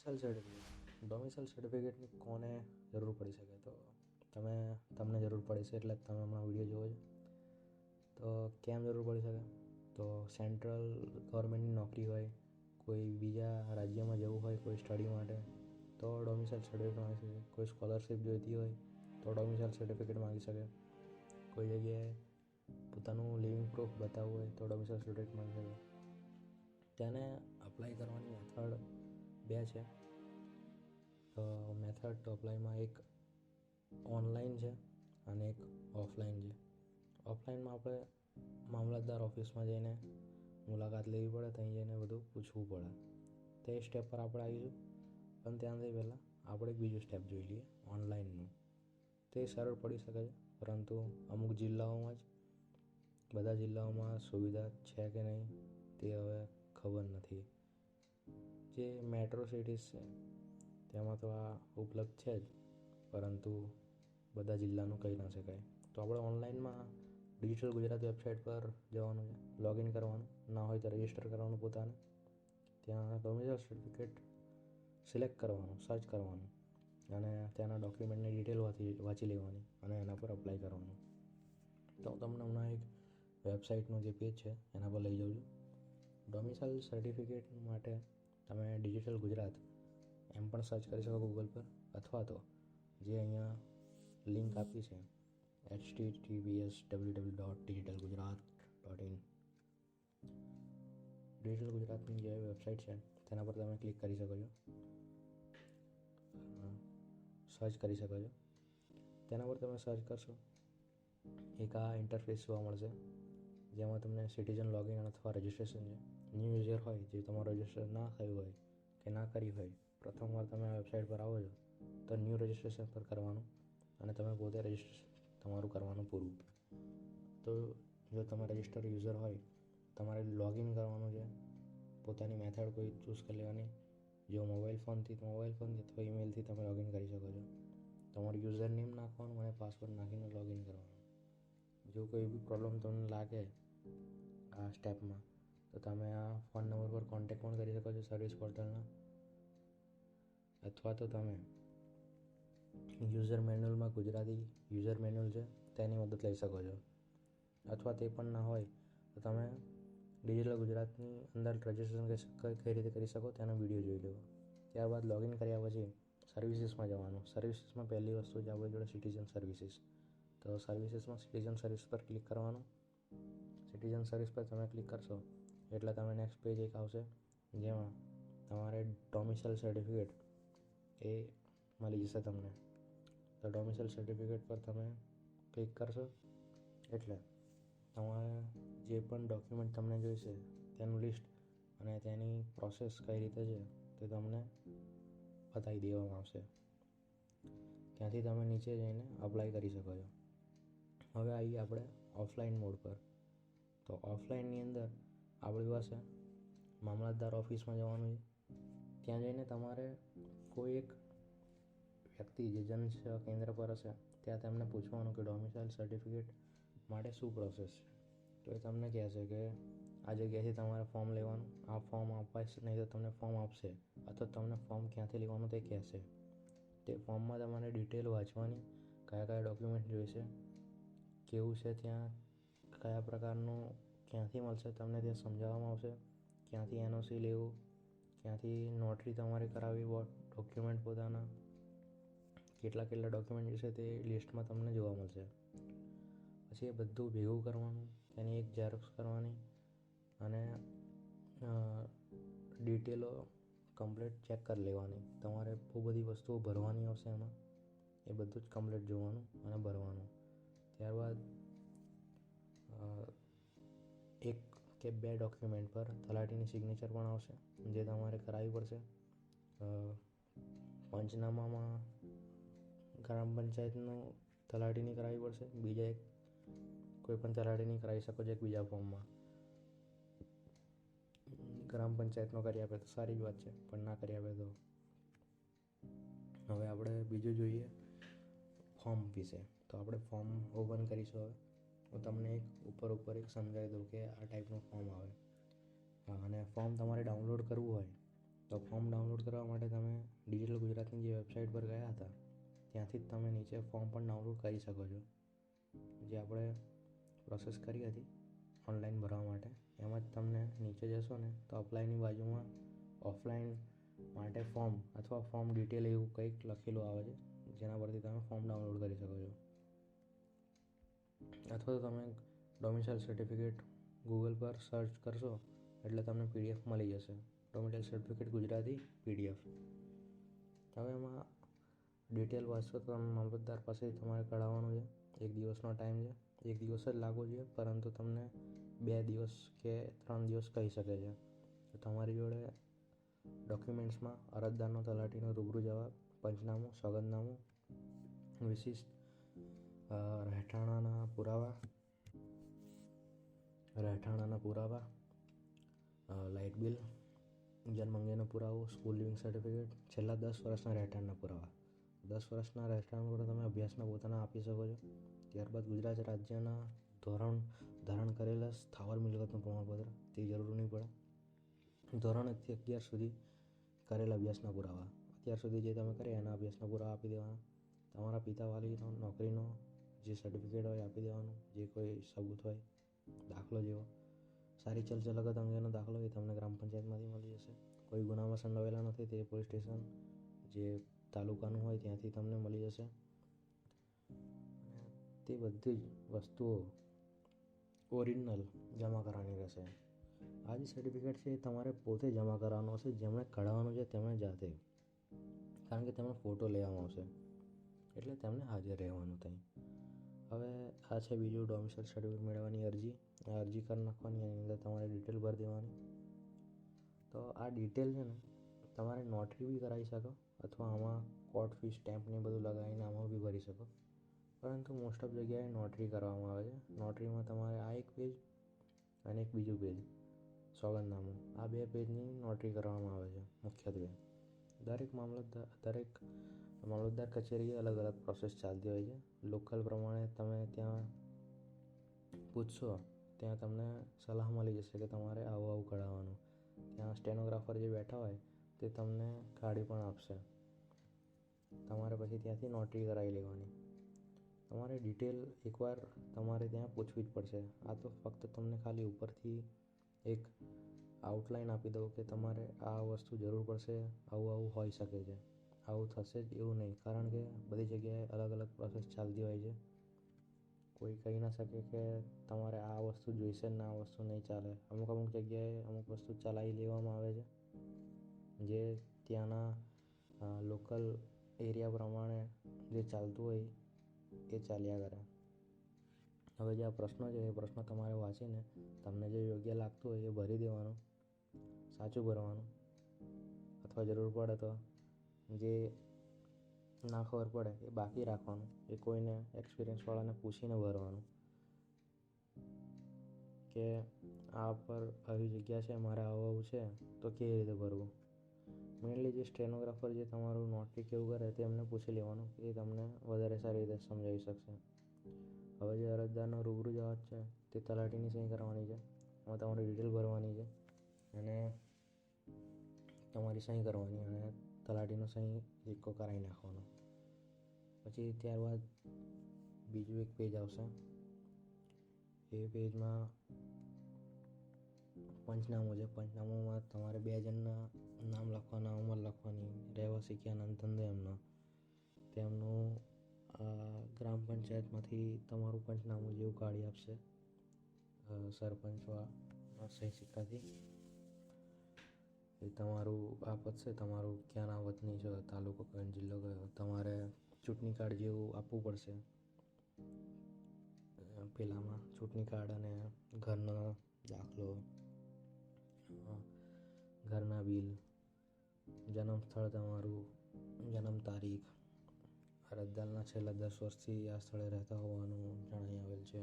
Domicile certificate domicile સર્ટિફિકેટની કોને જરૂર પડી શકે? તો તમે તમને જરૂર પડે છે એટલે તમે હમણાં વીડિયો જોવો છો. તો કેમ જરૂર પડી શકે? તો સેન્ટ્રલ ગવર્મેન્ટની નોકરી હોય, કોઈ બીજા રાજ્યમાં જવું હોય, કોઈ સ્ટડી માટે, તો ડોમિસાઇલ સર્ટિફિકેટ માગી શકે. કોઈ સ્કોલરશિપ જોઈતી હોય, તો ડોમિસાઇલ સર્ટિફિકેટ માગી શકે. કોઈ જગ્યાએ પોતાનું લિવિંગ પ્રૂફ બતાવવું હોય, તો ડોમિસાઇલ સર્ટિફિકેટ માગી શકે. તેને અપ્લાય કરવાની મેથડ બે છે. મેથડ તો અપ્લાયમાં એક ઓનલાઈન છે અને એક ઓફલાઈન છે. ઓફલાઈનમાં આપણે મામલતદાર ઓફિસમાં જઈને મુલાકાત લેવી પડે, ત્યાં જઈને બધું પૂછવું પડે. તે સ્ટેપ પર આપણે આવીશું. પણ ત્યાંથી પહેલાં આપણે એક બીજું સ્ટેપ જોઈ લઈએ ઓનલાઈનનું તે સરળ પડી શકે છે, પરંતુ અમુક જિલ્લાઓમાં જ, બધા જિલ્લાઓમાં સુવિધા છે કે નહીં તે હવે ખબર નથી. જે મેટ્રો સિટીઝ છે, તેમાં તો આ ઉપલબ્ધ છે જ, પરંતુ બધા જિલ્લાનું કહી ના શકાય. તો આપણે ઓનલાઈનમાં ડિજિટલ ગુજરાત વેબસાઇટ પર જવાનું છે, લોગિન કરવાનું, ના હોય તો રજિસ્ટર કરવાનું પોતાને. ત્યાં ડોમિસાઇલ સર્ટિફિકેટ સિલેક્ટ કરવાનું સર્ચ કરવાનું, અને ત્યાંના ડોક્યુમેન્ટની ડિટેલ વાંચી વાંચી લેવાની, અને એના પર અપ્લાય કરવાનું. તો હું તમને હમણાં એક વેબસાઇટનું જે પેજ છે, એના પર લઈ જાઉં છું ડોમિસાઇલ સર્ટિફિકેટ માટે તમે ડિજિટલ ગુજરાત એમ પણ સર્ચ કરી શકો ગૂગલ પર અથવા તો જે અહીંયા લિંક આપી છે H T TPS W W dot digital Gujarat dot in digital ગુજરાતની જે વેબસાઇટ છે, તેના પર તમે ક્લિક કરી શકો છો. સર્ચ કરી શકો છો. તેના પર તમે સર્ચ કરશો, એક આ ઇન્ટરફેસ જોવા મળશે. જેમાં તમને સિટીઝન લોગિન અથવા રજિસ્ટ્રેશન છે ન્યૂ યુઝર હોય, જે તમારું રજિસ્ટ્રેશન ના થયું હોય કે ના કરી હોય, પ્રથમવાર તમે વેબસાઇટ પર આવો છો, તો ન્યૂ રજિસ્ટ્રેશન પર કરવાનું અને તમે પોતે રજિસ્ટ્રેશન તમારું કરવાનું પૂરું. તો જો તમે રજિસ્ટર યુઝર હોય, તમારે લોગિન કરવાનું છે, પોતાની મેથડ કોઈ ચૂઝ કરી લેવાની. જો મોબાઈલ ફોનથી તો મોબાઈલ ફોનથી અથવા ઈમેલથી તમે લોગિન કરી શકો છો. તમારું યુઝર નેમ નાખવાનું અને પાસવર્ડ નાખીને લોગિન કરવાનું. જો કોઈ બી પ્રોબ્લેમ તમને લાગે આ સ્ટેપમાં તો તમે આ ફોન નંબર પર કોન્ટેક પણ કરી શકો છો સર્વિસ પોર્ટલના અથવા તો તમે યુઝર મેન્યુઅલમાં ગુજરાતી યુઝર મેન્યુઅલ છે, તેની મદદ લઈ શકો છો. અથવા તે પણ ના હોય, તો તમે ડિજિટલ ગુજરાતની અંદર રજિસ્ટ્રેશન કઈ રીતે કરી શકો તેનો વીડિયો જોઈ લેવો. ત્યારબાદ લોગિન કર્યા પછી સર્વિસીસમાં જવાનું. સર્વિસીસમાં પહેલી વસ્તુ છે, આપણી જોડે સિટીઝન સર્વિસીસ તો સર્વિસીસમાં સિટીઝન સર્વિસ પર ક્લિક કરવાનું. સિટીઝન સર્વિસ પર તમે ક્લિક કરશો એટલે તમે નેક્સ્ટ પેજ એક આવશે, જેમાં તમારે ડોમિસાઇલ સર્ટિફિકેટ એ મળી જશે તમને. તો ડોમિસાઇલ સર્ટિફિકેટ પર તમે ક્લિક કરશો એટલે તમારે જે પણ ડોક્યુમેન્ટ તમને જોઈશે, તેનું લિસ્ટ અને તેની પ્રોસેસ કઈ રીતે છે, તે તમને બતાવી દેવામાં આવશે. ત્યાંથી તમે નીચે જઈને અપ્લાય કરી શકો છો. હવે આવીએ આપણે ઓફલાઈન મોડ પર. તો ઓફલાઈનની અંદર આપણી પાસે મામલતદાર ઓફિસમાં જવાનું છે. ત્યાં જઈને તમારે કોઈ એક વ્યક્તિ જે જન સેવા કેન્દ્ર પર હશે, ત્યાં તેમને પૂછવાનું કે ડોમિસાઇલ સર્ટિફિકેટ માટે શું પ્રોસેસ છે? તો એ તમને કહેશે કે આ જગ્યાએથી તમારે ફોર્મ લેવાનું, આ ફોર્મ આપવાશે નહીં તો તમને ફોર્મ આપશે અથવા તમને ફોર્મ ક્યાંથી લેવાનું તે કહેશે. તે ફોર્મમાં તમારે ડિટેલ વાંચવાની કયા કયા ડોક્યુમેન્ટ જોઈશે કેવું છે ત્યાં? કયા પ્રકારનું ક્યાંથી મળશે? તમને ત્યાં સમજાવવામાં આવશે. ક્યાંથી એનઓસી લેવું? ક્યાંથી નોટરી તમારે કરાવવી? ડોક્યુમેન્ટ પોતાના? કેટલા કેટલા ડોક્યુમેન્ટ છે તે લિસ્ટમાં તમને જોવા મળશે. પછી એ બધું ભેગું કરવાનું, તેની એક ઝેરોક્સ કરવાની અને ડિટેલો કમ્પ્લીટ ચેક કરી લેવાની. તમારે બહુ બધી વસ્તુઓ ભરવાની આવશે એમાં. એ બધું જ કમ્પ્લીટ જોવાનું અને ભરવાનું. ત્યારબાદ એક કે બે ડોક્યુમેન્ટ પર તલાટીની સિગ્નેચર પણ આવશે, જે તમારે કરાવવી પડશે. પંચનામામાં ગ્રામ પંચાયતનું તલાટીની કરાવવી પડશે, બીજા એક કોઈ પણ તલાટીની કરાવી શકો છો એક બીજા ફોર્મમાં. ગ્રામ પંચાયતનો કરી આપે તો સારી જ વાત છે, પણ ના કરી આપે તો. હવે આપણે બીજું જોઈએ ફોર્મ વિશે તો આપણે ફોર્મ ઓપન કરીશું હવે. હું તમને એક ઉપર ઉપર એક સમજાવી દઉં કે આ ટાઈપનું ફોર્મ આવે. અને ફોર્મ તમારે ડાઉનલોડ કરવું હોય, તો ફોર્મ ડાઉનલોડ કરવા માટે તમે ડિજિટલ ગુજરાતની જે વેબસાઇટ પર ગયા હતા, ત્યાંથી જ તમે નીચે ફોર્મ પણ ડાઉનલોડ કરી શકો છો. જે આપણે પ્રોસેસ કરી હતી ઓનલાઈન ભરવા માટે, એમાં જ તમને નીચે જશો ને, તો અપ્લાયની બાજુમાં ઓફલાઈન માટે ફોર્મ અથવા ફોર્મ ડિટેલ એવું કંઈક લખેલું આવે છે. જેના પરથી તમે ફોર્મ ડાઉનલોડ કરી શકો છો. અથવા તો તમે ડોમિસાઇલ સર્ટિફિકેટ ગૂગલ પર સર્ચ કરશો, એટલે તમને પીડીએફ મળી જશે. ડોમિસાઇલ સર્ટિફિકેટ ગુજરાતી પીડીએફ હવે એમાં ડિટેલ વાંચશો તો તમે મામલતદાર પાસે તમારે કઢાવવાનું છે. એક દિવસનો ટાઈમ છે. એક દિવસ જ લાગવો જોઈએ પરંતુ તમને બે દિવસ કે ત્રણ દિવસ કહી શકે છે. તો તમારી જોડે ડોક્યુમેન્ટ્સમાં અરજદારનો તલાટીનો રૂબરૂ જવાબ પંચનામું, સોગંદનામું, વિશિષ્ટ રહેઠાણાના પુરાવા રહેઠાણાના પુરાવા લાઇટ બિલ, જન્મ અંગેનો પુરાવો, સ્કૂલ લિવિંગ સર્ટિફિકેટ, છેલ્લા દસ વર્ષના રહેઠાણના પુરાવા. દસ વર્ષના રહેઠાણ પર તમે અભ્યાસના પોતાના આપી શકો છો. ત્યારબાદ ગુજરાત રાજ્યના ધોરણ ધારણ કરેલા સ્થાવર મિલકતનું પ્રમાણપત્ર, તે જરૂર નહીં પડે. ધોરણ એકથી અગિયાર સુધી કરેલા અભ્યાસના પુરાવા. અત્યાર સુધી જે તમે કર્યા એના અભ્યાસના પૂરા આપી દેવાના. તમારા પિતાવાલીનો નોકરીનો જે સર્ટિફિકેટ હોય આપી દેવાનું, જે કોઈ સબૂત હોય, દાખલો જેવો. સારી ચલચલગત અંગેનો દાખલો એ તમને ગ્રામ પંચાયતમાંથી મળી જશે. કોઈ ગુનામાં સંડોવાયેલા નથી તે પોલીસ સ્ટેશન જે તાલુકાનું હોય ત્યાંથી તમને મળી જશે. તે બધી જ વસ્તુઓ ઓરિજિનલ જમા કરવાની રહેશે. આ જે સર્ટિફિકેટ છે એ તમારે પોતે જમા કરવાનું હશે, જેમણે કઢાવવાનું છે તેમણે જાતે કારણ કે તેમનો ફોટો લેવામાં આવશે. એટલે તેમને હાજર રહેવાનું ત્યાં હવે આ છે બીજું ડોમિસાઇલ સર્ટિફિકેટ મેળવવાની અરજી. આ અરજી કરી નાખવાની, એની અંદર તમારે ડિટેલ ભરી દેવાની. તો આ ડિટેલ છે ને, તમારે નોટરી બી કરાવી શકો અથવા આમાં કોર્ટ ફી સ્ટેમ્પને બધું લગાવીને આમાં બી ભરી શકો. પરંતુ મોસ્ટ ઓફ જગ્યાએ નોટરી કરવામાં આવે છે. નોટરીમાં તમારે આ એક પેજ અને એક બીજું પેજ સોગંદનામું. આ બે પેજની નોટરી કરવામાં આવે છે, મુખ્યત્વે. દરેક મામલતદાર દરેક મામલતદાર કચેરીએ અલગ અલગ પ્રોસેસ ચાલતી હોય છે. લોકલ પ્રમાણે તમે ત્યાં પૂછશો, ત્યાં તમને સલાહ મળી જશે કે તમારે આવું આવું કઢાવવાનું. ત્યાં સ્ટેનોગ્રાફર જે બેઠા હોય તે તમને કાઢી પણ આપશે. તમારે પછી ત્યાંથી નોટરી કરાવી લેવાની. તમારે ડિટેલ એકવાર તમારે ત્યાં પૂછવી જ પડશે. આ તો ફક્ત તમને ખાલી ઉપરથી એક આઉટલાઈન આપી દઉં કે તમારે આ વસ્તુ જરૂર પડશે, આવું આવું હોઈ શકે છે. આવું થશે જ એવું નહીં, કારણ કે બધી જગ્યાએ અલગ અલગ પ્રોસેસ ચાલતી હોય છે. કોઈ કહી ના શકે કે તમારે આ વસ્તુ જોઈશે ને આ વસ્તુ નહીં ચાલે. અમુક અમુક જગ્યાએ અમુક વસ્તુ ચલાવી લેવામાં આવે છે. જે ત્યાંના લોકલ એરિયા પ્રમાણે જે ચાલતું હોય એ ચાલ્યા કરે. હવે જે આ પ્રશ્ન છે, એ પ્રશ્ન તમારે વાંચીને તમને જે યોગ્ય લાગતું હોય એ ભરી દેવાનું. સાચું ભરવાનું અથવા જરૂર પડે તો જે ના ખબર પડે એ બાકી રાખવાનું, એ કોઈને એક્સપિરિયન્સવાળાને પૂછીને ભરવાનું. કે આ પર આવી જગ્યા છે, મારે આવું આવું છે, તો કેવી રીતે ભરવું? મેઇનલી જે સ્ટેનોગ્રાફર જે તમારું નોટરી કેવું કરે તે એમને પૂછી લેવાનું એ તમને વધારે સારી રીતે સમજાવી શકશે. હવે જે અરજદારનો રૂબરૂ જવાબ છે તે તલાટીની સહી કરવાની છે, એમાં તમારી ડિટેલ ભરવાની છે અને તમારી સહી કરવાની અને તલાટીનો સહી સિક્કો કરાવી નાખવાનો. પછી ત્યારબાદ બીજું એક પેજ આવશે. એ પેજમાં પંચનામું છે. પંચનામામાં તમારે બે જણના નામ લખવાના, ઉંમર લખવાની, રહેવાસી ક્યાં, નામ, ધંધો એમનો. તેમનું ગ્રામ પંચાયતમાંથી તમારું પંચનામું જેવું કાઢી આપશે સરપંચ સહી સિક્કાથી. એ તમારું આ પતશે તમારું ક્યાંના વતની છો, તાલુકો કયો જિલ્લો કયો? તમારે ચૂંટણી કાર્ડ જેવું આપવું પડશે. પેલામાં ચૂંટણી કાર્ડ અને ઘરનો દાખલો ઘરના બિલ જન્મ સ્થળ તમારું, જન્મ તારીખ, અરજદારના છેલ્લા દસ વર્ષથી આ સ્થળે રહેતા હોવાનું જણાવી આવેલ છે.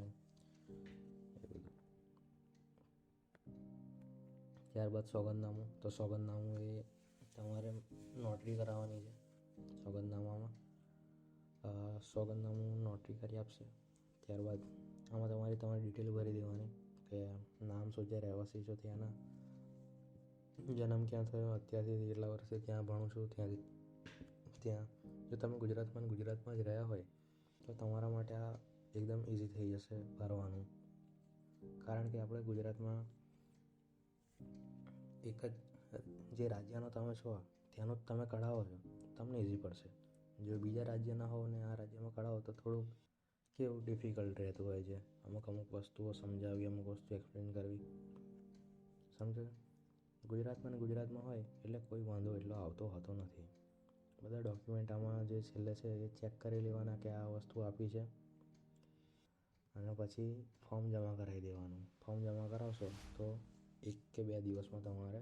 ત્યારબાદ સોગંદનામું. તો સોગંદનામું એ તમારે નોટરી કરાવવાની છે સોગંદનામામાં. સોગંદનામું નોટરી કરી આપશે. ત્યારબાદ આમાં તમારી તમારી ડિટેલ ભરી દેવાની કે નામ શું છે, રહેવાસી છો ત્યાંના જન્મ ક્યાં થયો, અત્યારથી એટલા વર્ષે ત્યાં ભણું છું, ત્યાંથી ત્યાં. જો તમે ગુજરાતમાં ગુજરાતમાં જ રહ્યા હોય, તો તમારા માટે આ એકદમ ઇઝી થઈ જશે ભરવાનું. કારણ કે આપણે ગુજરાતમાં એક જ, જે રાજ્યનો તમે છો ત્યાંનું જ તમે કઢાવો છો, તમને ઇઝી પડશે. જો બીજા રાજ્યના હોવ ને આ રાજ્યમાં કઢાવો, તો થોડુંક કેવું ડિફિકલ્ટ રહેતું હોય છે? અમુક અમુક વસ્તુઓ સમજાવવી અમુક વસ્તુ એક્સપ્લેન કરવી. સમજો ગુજરાતમાં ને ગુજરાતમાં હોય, એટલે કોઈ વાંધો એટલો આવતો હોતો નથી. બધા ડોક્યુમેન્ટ આમાં જે છેલ્લે છે, એ ચેક કરી લેવાના કે આ વસ્તુ આપી છે. અને પછી ફોર્મ જમા કરાવી દેવાનું. ફોર્મ જમા કરાવશો, તો એક કે બે દિવસમાં તમારે.